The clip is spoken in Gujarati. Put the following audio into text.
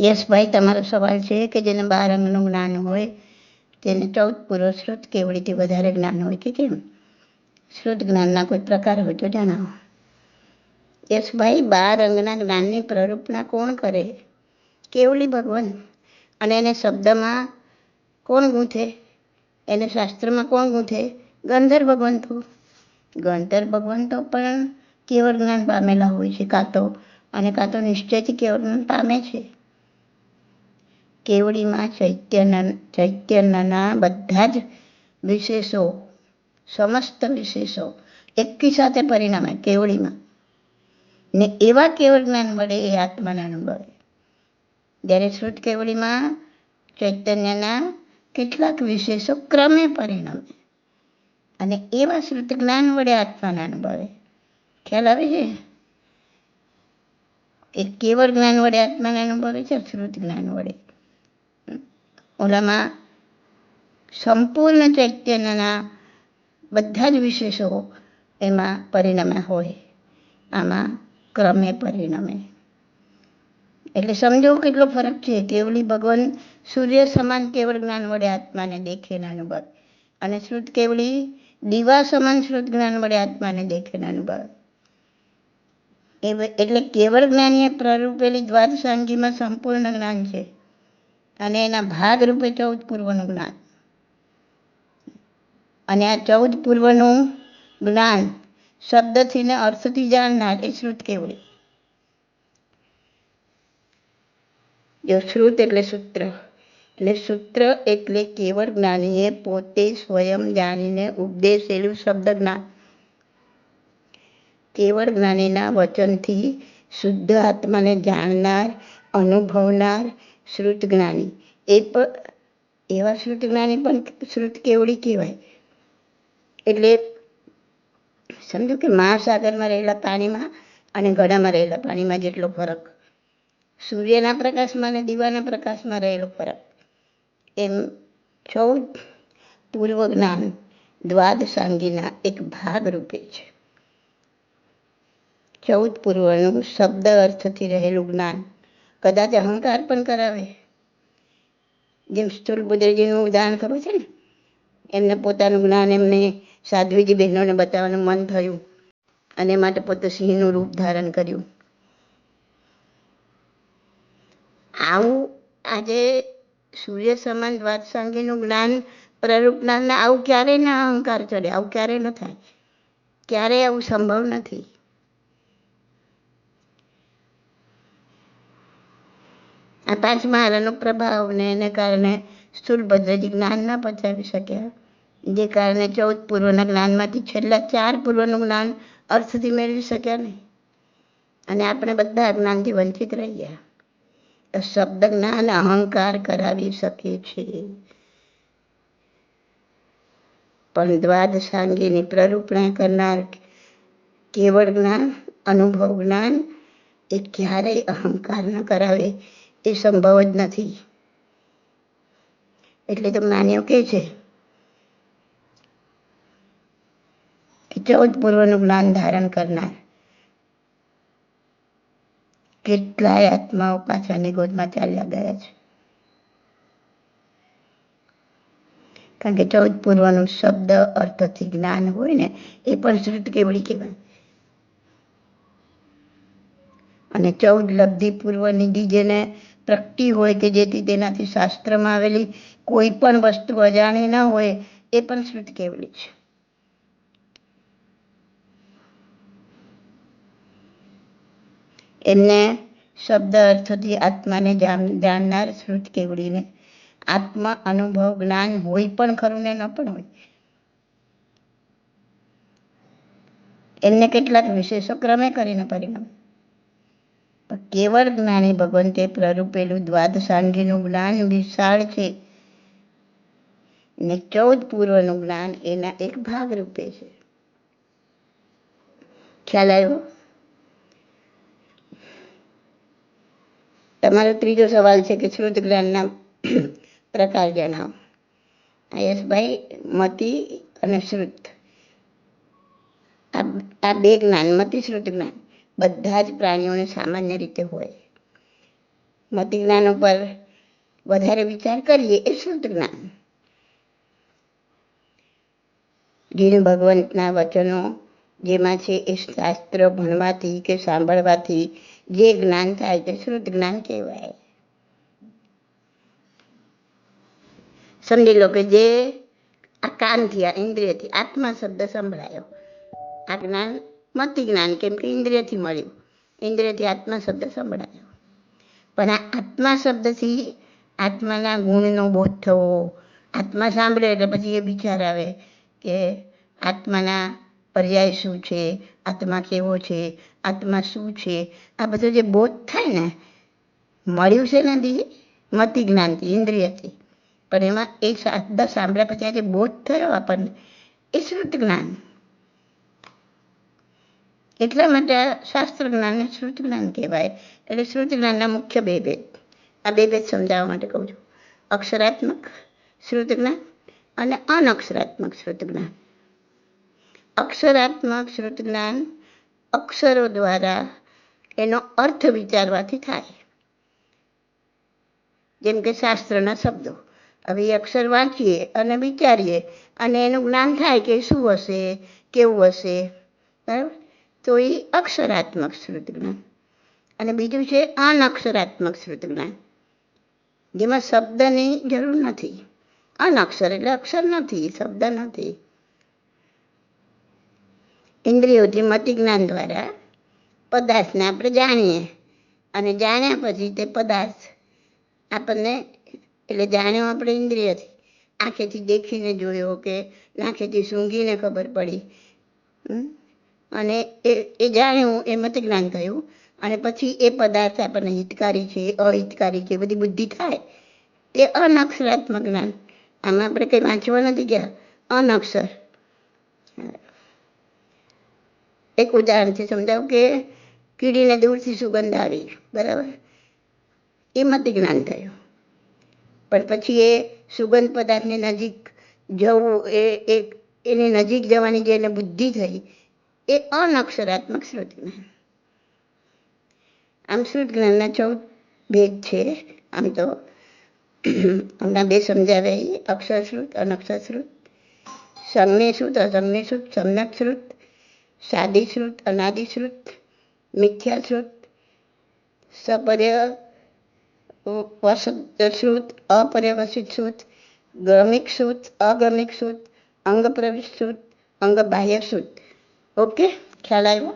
યશભાઈ તમારો સવાલ છે કે જેને બાર અંગનું જ્ઞાન હોય, તેને ચૌદ પૂર્વ શ્રુત કેવડીથી વધારે જ્ઞાન હોય કે કેમ? શ્રુત જ્ઞાનના કોઈ પ્રકાર હોય તો જણાવો. યશભાઈ બાર અંગના જ્ઞાનની પ્રરૂપના કોણ કરે? કેવલી ભગવાન. અને એને શબ્દમાં કોણ ગૂંથે? એને શાસ્ત્રમાં કોણ ગૂંથે? ગંધર ભગવંતો ગંધર ભગવંતો પણ કેવળ જ્ઞાન પામેલા હોય છે, કાં તો, અને કાં તો નિશ્ચયથી કેવળ જ્ઞાન પામે છે. કેવડીમાં ચૈત્યના ચૈત્યના બધા જ વિશેષો, સમસ્ત વિશેષો એકી સાથે પરિણામે કેવડીમાં. ને એવા કેવળ જ્ઞાન મળે એ આત્માના અનુભવે. જ્યારે શ્રુત કેવડીમાં ચૈતન્યના કેટલાક વિશેષો ક્રમે પરિણમે. અને એવા શ્રુત જ્ઞાન વડે આત્માના અનુભવે. ખ્યાલ આવે છે? એ કેવળ જ્ઞાન વડે આત્માના અનુભવે છે, શ્રુત જ્ઞાન વડે? ઓલામાં સંપૂર્ણ ચૈતન્યના બધા જ વિશેષો એમાં પરિણમે હોય. આમાં ક્રમે પરિણમે. એટલે સમજો કેટલો ફરક છે? કેવલી ભગવાન સૂર્ય સમાન કેવળ જ્ઞાન વડે આત્માને દેખે અનુભવ અને શ્રુત કેવળી દીવા સમાન શ્રુત જ્ઞાન વડે આત્માને દેખે અનુભવ એટલે કેવળ જ્ઞાનીએ પ્રરૂપેલી દ્વાદશાંગીમાં સંપૂર્ણ જ્ઞાન છે. અને એના ભાગરૂપે ચૌદ પૂર્વનું જ્ઞાન. અને આ ચૌદ પૂર્વનું જ્ઞાન શબ્દથી ને અર્થથી જાણનાર એ શ્રુત કેવળી જો શ્રુત એટલે સૂત્ર એટલે સૂત્ર એટલે કેવળ જ્ઞાનીએ પોતે સ્વયં જાણીને ઉપદેશેલું શબ્દ જ્ઞાન. કેવળ જ્ઞાનીના વચનથી શુદ્ધ આત્માને જાણનાર, અનુભવનાર શ્રુત જ્ઞાની. એ પણ એવા શ્રુત જ્ઞાની પણ શ્રુત કેવડી કહેવાય. એટલે સમજો કે મહાસાગરમાં રહેલા પાણીમાં અને ગળામાં રહેલા પાણીમાં જેટલો ફરક. સૂર્યના પ્રકાશમાં અને દીવાના પ્રકાશમાં રહેલો ફરક. એમ ચૌદ પૂર્વ જ્ઞાન દ્વાદશાંગીના એક ભાગ રૂપે છે. ચૌદ પૂર્વનું શબ્દ અર્થથી રહેલું જ્ઞાન કદાચ અહંકાર પણ કરાવે. જેમ સ્થુલ બુદ્રજીનું ઉદાહરણ ખબર છે ને? એમને પોતાનું જ્ઞાન એમને સાધ્વીજી બહેનોને બતાવવાનું મન થયું અને માટે પોતે સિંહનું રૂપ ધારણ કર્યું. આવું આજે સૂર્ય સમાન દ્વાદશાંગીનું જ્ઞાન પ્રરૂપના આવું ક્યારેય ના અહંકાર ચડે, આવું ક્યારેય ન થાય. ક્યારેય આવું સંભવ નથી. આ પાંચ મહારાનો પ્રભાવ એને કારણે સ્થૂલભદ્રજી જ્ઞાન ના પચાવી શક્યા જે કારણે ચૌદ પૂર્વના જ્ઞાનમાંથી છેલ્લા ચાર પૂર્વનું જ્ઞાન અર્થથી મેળવી શક્યા નહીં. અને આપણે બધા જ્ઞાનથી વંચિત રહી ગયા શબ્દ જ્ઞાન અહંકાર કરાવી શકે છે. પણ દ્વાદ સાંગીની પ્રરૂપણા કરનાર કેવળ જ્ઞાન, અનુભવ જ્ઞાન, એ ક્યારેય અહંકાર ન કરાવે. એ સંભવ જ નથી. એટલે તો જ્ઞાનીઓ કે છે? ચૌદ પૂર્વનું જ્ઞાન ધારણ કરનાર કેટલાય આત્માઓ પાછળની ગોદમાં ચાલ્યા ગયા છે. કારણ કે ચૌદ પૂર્વનું શબ્દ અર્થથી જ્ઞાન હોય ને, એ પણ શ્રુત કેવડી કહેવાય. અને ચૌદ લબ્ધિ પૂર્વની જેને પ્રગટી હોય કે જેથી તેનાથી શાસ્ત્રમાં આવેલી કોઈ પણ વસ્તુ અજાણી ન હોય, એ પણ શ્રુત કેવલી છે. એમને શબ્દ અર્થથી આત્માને જાણનાર શ્રુત કેવડીને આત્મા અનુભવ જ્ઞાન હોય પણ ખરું ને ન પણ હોય. એમને કેટલાક વિશેષો ક્રમે કરીને પરિણામ. કેવળ જ્ઞાની ભગવંતે પ્રરૂપેલું દ્વાદ સાંગીનું જ્ઞાન વિશાળ છે. ને ચૌદ પૂર્વનું જ્ઞાન એના એક ભાગ રૂપે છે. ખ્યાલ આવ્યો? તમારો ત્રીજો સવાલ છે કે શ્રુત જ્ઞાનના પ્રકાર જણાવો. આયસભાઈ, મતિ અને શ્રુત. આ બે જ્ઞાન, મતિ, શ્રુત જ્ઞાન. બધા જ પ્રાણીઓને સામાન્ય રીતે હોય. મતિ જ્ઞાન ઉપર વધારે વિચાર કરીએ એ શુદ્ધ જ્ઞાન ભગવંતના વચનો જેમાં છે એ શાસ્ત્ર ભણવાથી કે સાંભળવાથી જે જ્ઞાન થાય તે શુદ્ધ જ્ઞાન કહેવાય. સમજી લો કે જે આ કાનથી આ ઇન્દ્રિયથી આત્મા શબ્દ સંભળાયો. આ જ્ઞાન મતિ જ્ઞાન, કેમ કે ઇન્દ્રિયથી મળ્યું. ઇન્દ્રિયથી આત્મા શબ્દ સંભળાયો. પણ આ આત્મા શબ્દથી આત્માના ગુણનો બોધ થવો, આત્મા સાંભળે એટલે પછી એ વિચાર આવે કે આત્માના પર્યાય શું છે, આત્મા કેવો છે, આત્મા શું છે. આ બધો જે બોધ થાય ને, મળ્યું છે નથી મતિ જ્ઞાનથી, ઇન્દ્રિયથી. પણ એમાં એ શબ્દ સાંભળ્યા પછી આ જે બોધ થયો આપણને, એ શ્રુત જ્ઞાન. એટલા માટે આ શાસ્ત્ર જ્ઞાનને શ્રુત જ્ઞાન કહેવાય. એટલે શ્રુત જ્ઞાનના મુખ્ય બે ભેદ આ બે ભેદ સમજાવવા માટે કહું છું. અક્ષરાત્મક શ્રુત જ્ઞાન અને અનક્ષરાત્મક શ્રુત જ્ઞાન અક્ષરાત્મક શ્રુત જ્ઞાન અક્ષરો દ્વારા એનો અર્થ વિચારવાથી થાય. જેમ કે શાસ્ત્રના શબ્દો. હવે એ અક્ષર વાંચીએ અને વિચારીએ અને એનું જ્ઞાન થાય કે શું હશે, કેવું હશે. બરાબર? તો એ અક્ષરાત્મક શ્રુતજ્ઞાન અને બીજું છે અનક્ષરાત્મક શ્રુતજ્ઞાન જેમાં શબ્દની જરૂર નથી. અનક્ષર એટલે અક્ષર નથી, શબ્દ નથી. ઇન્દ્રિયોથી મતિ જ્ઞાન દ્વારા પદાર્થને આપણે જાણીએ. અને જાણ્યા પછી તે પદાર્થ આપણને, એટલે જાણ્યો આપણે ઇન્દ્રિયથી. આંખેથી દેખીને જોયો કે નાખેથી સૂંઘીને ખબર પડી. હમ? અને એ એ જાણ્યું એ મત જ્ઞાન થયું અને પછી એ પદાર્થ આપણને હિતકારી છે, અહિતકારી છે, બધી બુદ્ધિ થાય, તે અનક્ષરાત્મક જ્ઞાન. આમાં આપણે કંઈ વાંચવા નથી ગયા. અનક્ષર. એક ઉદાહરણથી સમજાવું કે કીડીને દૂરથી સુગંધ આવી, બરાબર? એ મત જ્ઞાન થયું. પણ પછી એ સુગંધ પદાર્થની નજીક જવું, એ એક એની નજીક જવાની જે એને બુદ્ધિ થઈ એ અનક્ષરાત્મક શ્રુત જ્ઞાન આમ શ્રુત જ્ઞાનના ચૌદ ભેદ છે. આમ તો હમણાં બે સમજાવે અક્ષરશ્રુત અનક્ષરશ્રુત સંજ્ઞેશ્રુત અસંજ્ઞેશ્રુત સંજ્ઞે શ્રુત અનાદિશ્રુત શ્રુત સમ્યક શ્રુત, સાદી શ્રુત, અનાદિ શ્રુત, મિથ્યા શ્રુત સપર્ય વસુત અપર્યવસિત શ્રુત, ગમિક શ્રુત, અગમિક શ્રુત અંગ પ્રવિષ્ટ શ્રુત અંગ બાહ્ય શ્રુત. ઓકે ખ્યાલ આવ્યો?